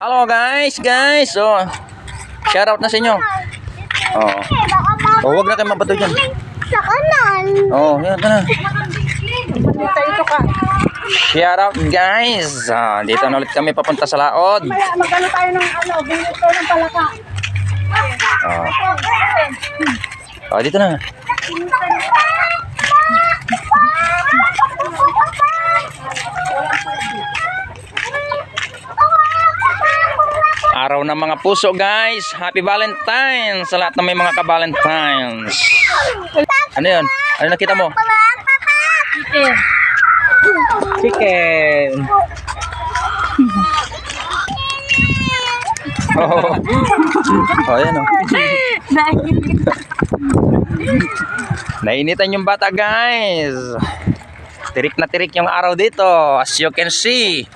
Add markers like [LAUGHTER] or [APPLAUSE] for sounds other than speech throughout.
Hello guys, guys. Oh. Shout out na sa inyo. Oh. Oh, wag na kayo mabato diyan. Sa kanan. Oh, yan na. Dito ito ka. Shout out guys. Ah, dito na ulit kami papunta sa laod. Magano tayo ng ano, binito ng palaka. Oh. Oh, dito na. Araw ng mga puso guys. Happy Valentine's sa lahat ng may mga ka-Valentines. Ano 'yun? Ano nakita mo? Eh, Chicken. Oh. Oh, yan oh. Nainitan yung bata, guys. Tirik na tirik yung araw dito. As you can see,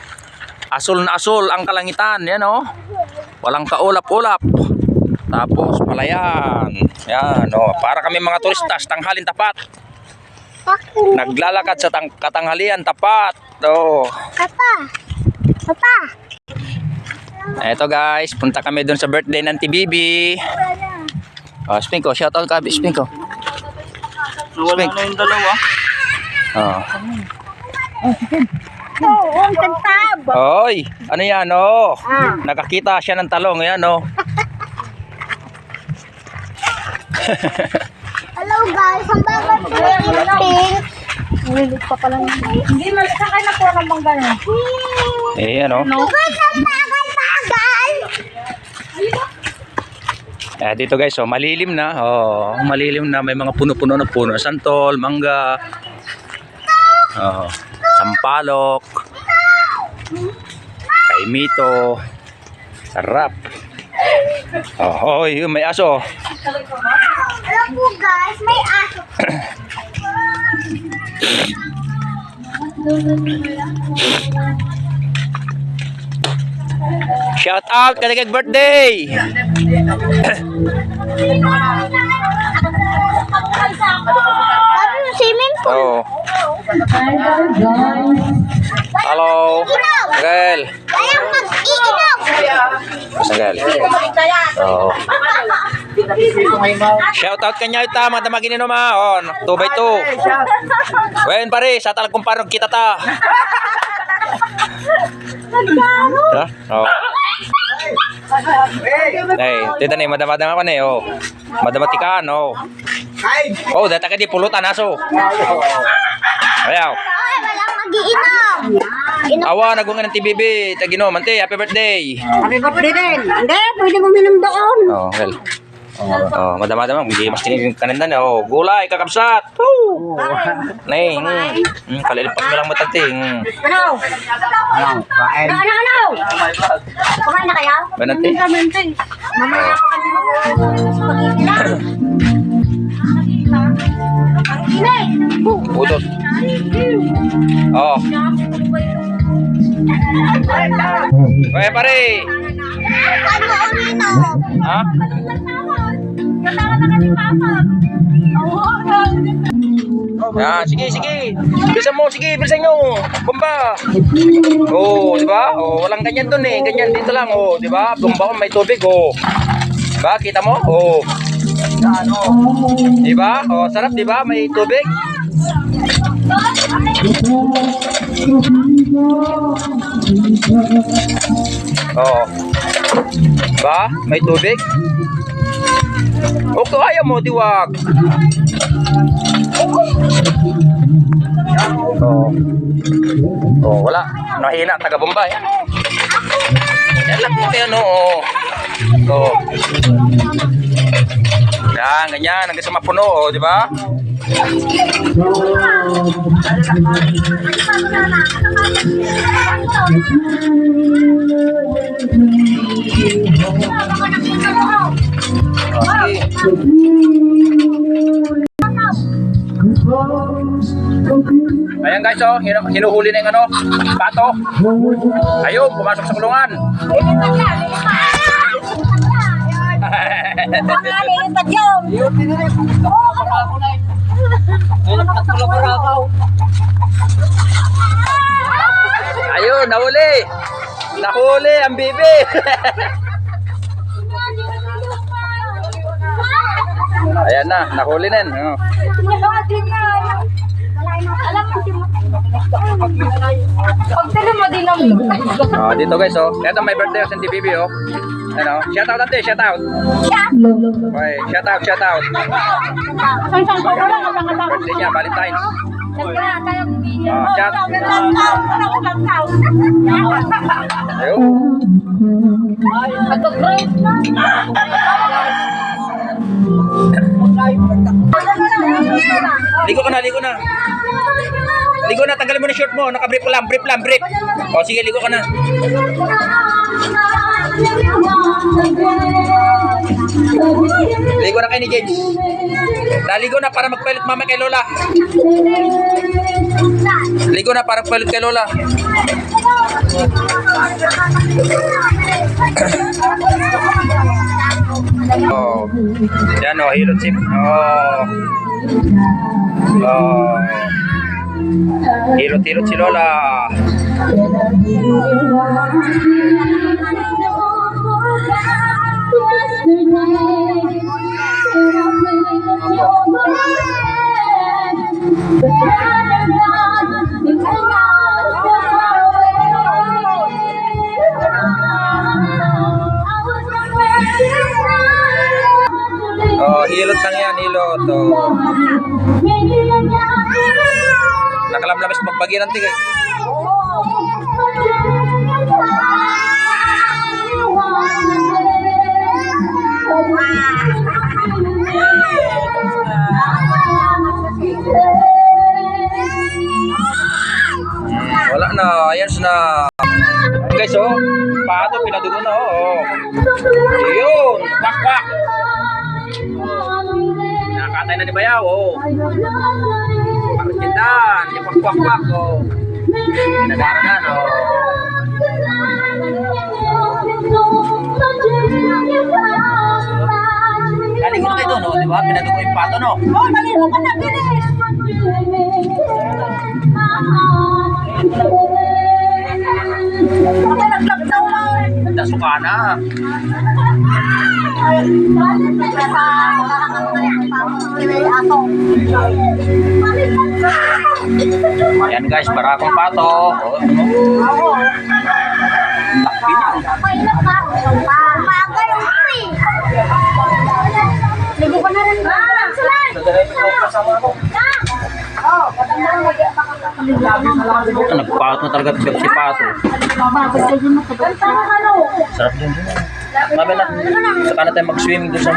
asul na asul ang kalangitan. Yan oh. Walang kaulap-ulap. Tapos palayan. Yan oh. Para kami mga turistas, tanghalin tapat. Naglalakad sa tang katanghalian tapat. Oh. Papa. Papa. Eto guys, punta kami dun sa birthday ng Bibi. Oh, Spinko, shout out ka, Spinko. Nawala na yung dalawa. Oh. Oo, ang tantab. Hoy, ano yan, oh? Ah. Nakakita siya ng talong, yan, oh. Hello guys, ang bagat ko yung pink. Ulit pa pala. Hindi man sa kanya po ng bang gano'n. Eh, ano? Bagal. Eh, dito guys, oh, malilim na. Oh, malilim na. May mga puno-puno na puno. Santol, mangga. Oh, sampalok. Kaimito. Sarap. Oh, hoy, may aso. Alam mo guys, may aso. Shout out kaligag birthday. Mo, swimming pool. Oh. Hello. Girl. Kaya mag-iinom. Sagal. Oh. Shout out kanya ita, mga damagin ni ma. Oh, 2 by 2. Wen pare, sa talag kumparong kita ta. Ha? Oh. Hey, tita ni madama-dama ka ni, oh. Madamatikan, oh. Oh, data ka di pulutan aso. Ayaw. Awa, nagungan ng TBB. Tagino, mante, happy birthday. Happy birthday din. Hindi, pwede mo minom doon. Oh, well. Oh, madama-dama, hindi mas tinigin kanindan. Oh, gulay, kakapsat. Woo! Nay, mm, kalilipas mo lang matagting. Ano? Ano, ano, ano? Kumain na kaya? Banate. Kamente. Mamaya pa kami mag-iinom. Ang inay. Utot. Oh. Oye, pare. Ano ang inom? Ha? Ah, sige, sige. Bilisan mo, sige, bilisan nyo. Bomba. Oh, di ba? Oh, walang ganyan dun eh. Ganyan dito lang, oh, di ba? Bomba may tubig, oh. Di ba? Kita mo? Oh. Ano? Di ba? Oh, sarap, di ba? May tubig. Oh. Ba? May tubig? O kung ayaw mo, diwag. Oh. Oh, wala. Nahina, taga Bombay. Yan lang po yan, oo. Oh. Yan, ganyan. Hanggang sa mapuno, oh, di ba? Ayan guys, oh, hinu- hinuhuli na yung ano, pato. Ayun, pumasok sa kulungan. [LAUGHS] [LAUGHS] Mga lilipat yun. Ayun, nahuli. Nahuli ang bibi. [LAUGHS] Ayan na, nahuli na. Oh. Alam mo, pag mo din ang Oh, dito guys, oh. Ito may birthday kasi si Bibi, oh. Ano? Shout out ante, shout out. Okay, shout out, shout out. Birthday niya, Valentine's. Oh, shout. Ayun. Ligo ka na, ligo na. Ligo na, tanggalin mo na short mo. Naka-brief lang, brief lang, brief. O, sige, ligo ka na. Ligo na kay ni James. Naligo na para magpalit mama kay Lola. Ligo na para magpalit kay Lola. Oh. Yan oh, hilot sip. Oh. Oh. Hilot-hilot si Lola. Oh, hilot lang yan, hilot. Oh. Nakalamlamis magbagi ng tigay. Wala na, ayan na. Guys, oh. Pato, pinadugo na, oh. Yun, kwak kwak. Nakakatay na ni Bayaw, oh. Pakitindan, yung kwak kwak kwak, oh. Pinagaranan, oh. Kaligo na kayo oh, di ba? Pinadugo yung pato, no? Oh, naligo ka na, bilis! Ako naglagdaw lang. Nasuka na. Ayan guys, barakong pato. Oh. Laki na. Ligo Ah, Nagpato na talaga si pato. Sarap din dun. Mami na, saka na tayo mag-swimming doon sa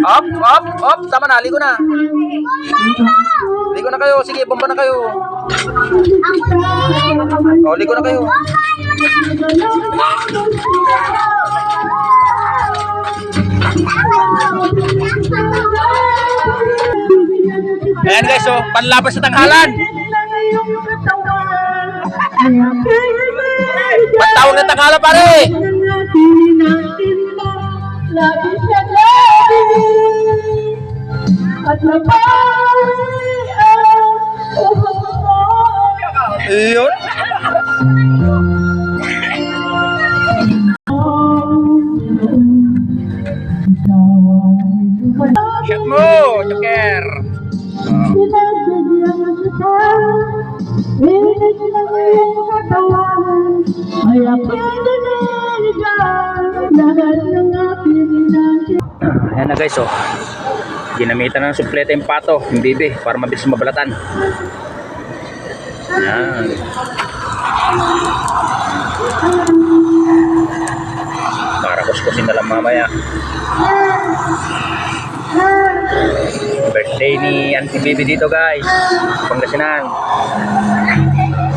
Up, up, up. Tama na, ligo na. Ligo na kayo. Sige, bomba na kayo. O, ligo na kayo. Ayan guys, oh, panlaban sa tanghalan. Pantawag na tanghalan pare. Iyon. Shot mo, Joker. Ayan na guys, oh. Ginamitan ng suplete yung pato, yung bibi, para mabilis mabalatan. Ayan. Para kuskusin na lang mamaya. Birthday ni Auntie Bibi dito guys. Pangasinan. [LAUGHS]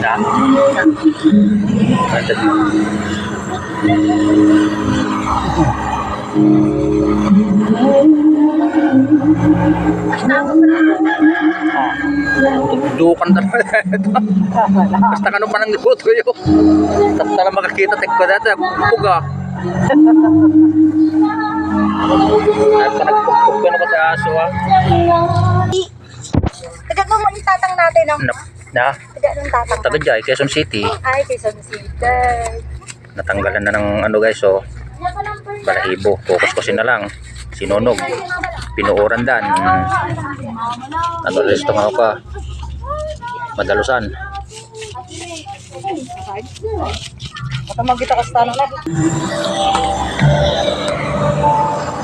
Da. Ada. Dukan talaga ito. Basta kano pa ng luto yun. Tapos na makakita, tek ko dati, puga. At pa nagpupug ko na ko sa aso ah. Taga mo yung tatang natin, no? Na, na Taga nung tatang taga dyan, Quezon City. Ay, Quezon City. Natanggalan na ng ano guys, so balahibo. Kukuskusin na lang. Sinunog. Pinuuran dan. Ano resto nga pa. Madalusan. Baka magkita ka sa na.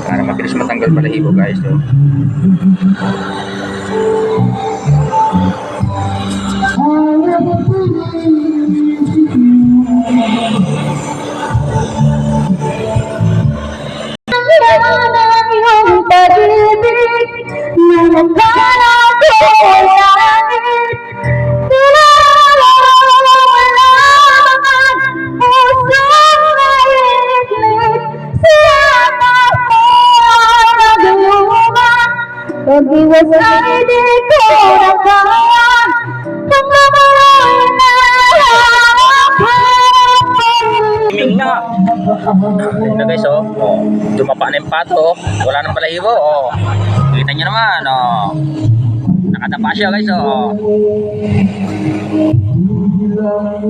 Para mabilis matanggal balahibo guys. So. yung Di ko na hawak-hawak Tuming na. Ayun na guys oh. oh. Dumapa na yung pato. oh. Wala nang balahibo. Oh. Kita nyo naman. Oh. Nakadapa siya guys oh.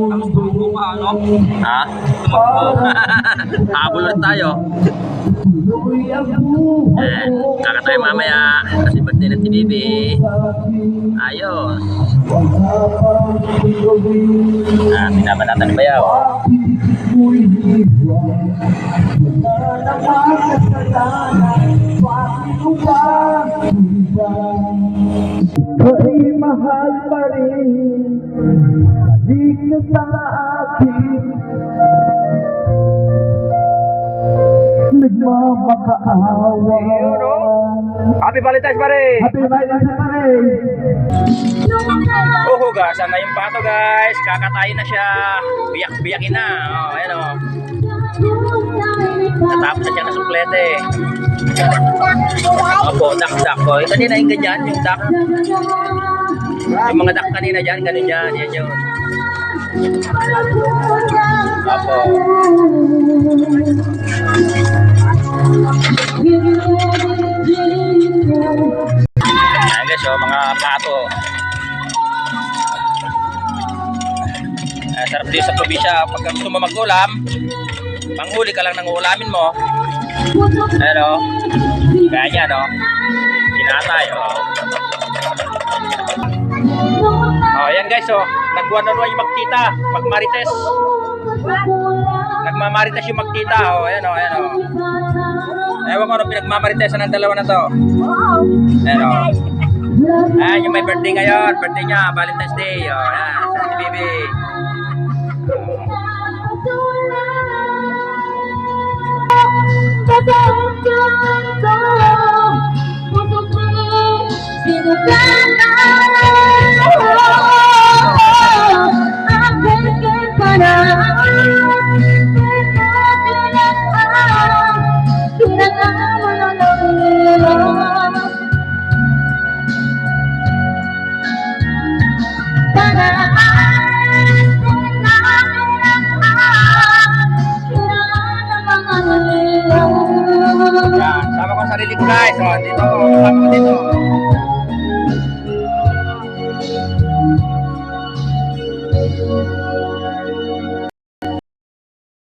Tapos tumubo pa, ano? Ha? [LAUGHS] Habol ulit tayo. Eh, kakatayo mamaya. Kasi birthday ng si Bibi. Ayos. Ah, binabanatan ba yaw? Ay mahal pa rin Di ka sa akin Nagmamakaawa Happy Valentine's pare! Happy Valentine's pa rin Oh, hugasan na yung pato guys. Kakatayin na siya. Biyak-biyakin na. Oh, ayan oh. Natapos na siya na suplete. Opo, dak-dak. Oh, yung kanina yung ganyan, yung dak. Yung mga dak kanina dyan, ganun yan. Yan yun. Opo. Ayan guys, oh, mga pato. Eh, sarap din sa probinsya. Pag gusto mo mag-ulam, manghuli ka lang ng ulamin mo. Ayan o. Kaya yan o. Kinatay o. Oh, ayan guys o. Nagwan-on yung magtita. Magmarites. Nagmamarites yung magtita o. Ayan o, ayan o. Ewan ko ano pinagmamaritesan ng dalawa na to. Ayan o. Ayan yung may birthday ngayon. Birthday niya, Valentine's Day. O, ayan. Sa si Bibi. Yan,